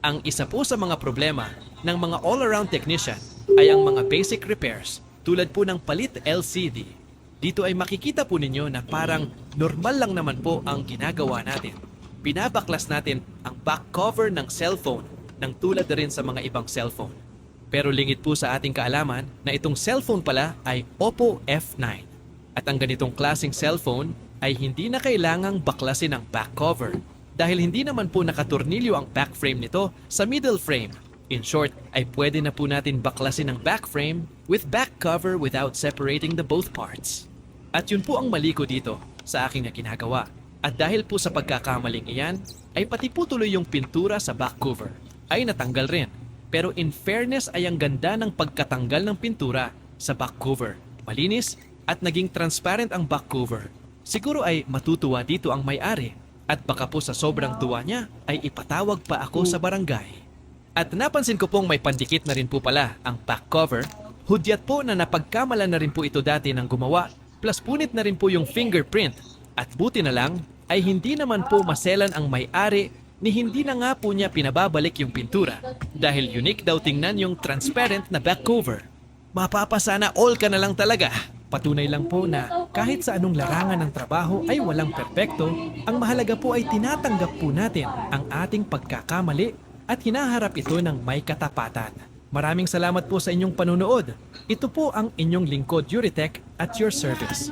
Ang isa po sa mga problema ng mga all-around technician ay ang mga basic repairs tulad po ng palit LCD. Dito ay makikita po ninyo na parang normal lang naman po ang ginagawa natin. Binabaklas natin ang back cover ng cellphone ng tulad rin sa mga ibang cellphone. Pero lingid po sa ating kaalaman na itong cellphone pala ay Oppo F9. At ang ganitong klasing cellphone ay hindi na kailangang baklasin ang back cover dahil hindi naman po nakatornilyo ang back frame nito sa middle frame. In short, ay pwede na po natin baklasin ang back frame with back cover without separating the both parts. At yun po ang mali ko dito sa aking na ginagawa. At dahil po sa pagkakamaling iyan, ay pati po tuloy yung pintura sa back cover ay natanggal rin. Pero in fairness ay ang ganda ng pagkatanggal ng pintura sa back cover. Malinis at naging transparent ang back cover. Siguro ay matutuwa dito ang may-ari at baka po sa sobrang tuwa niya ay ipatawag pa ako sa barangay. At napansin ko pong may pandikit na rin po pala ang back cover. Hudyat po na napagkamalan na rin po ito dati ng gumawa plus punit na rin po yung fingerprint. At buti na lang ay hindi naman po maselan ang may-ari ni hindi na nga po niya pinababalik yung pintura dahil unique daw tingnan yung transparent na back cover. Mapapasana all ka na lang talaga. Patunay lang po na kahit sa anong larangan ng trabaho ay walang perpekto, ang mahalaga po ay tinatanggap po natin ang ating pagkakamali at hinaharap ito ng may katapatan. Maraming salamat po sa inyong panunood. Ito po ang inyong lingkod Yuritech at your service.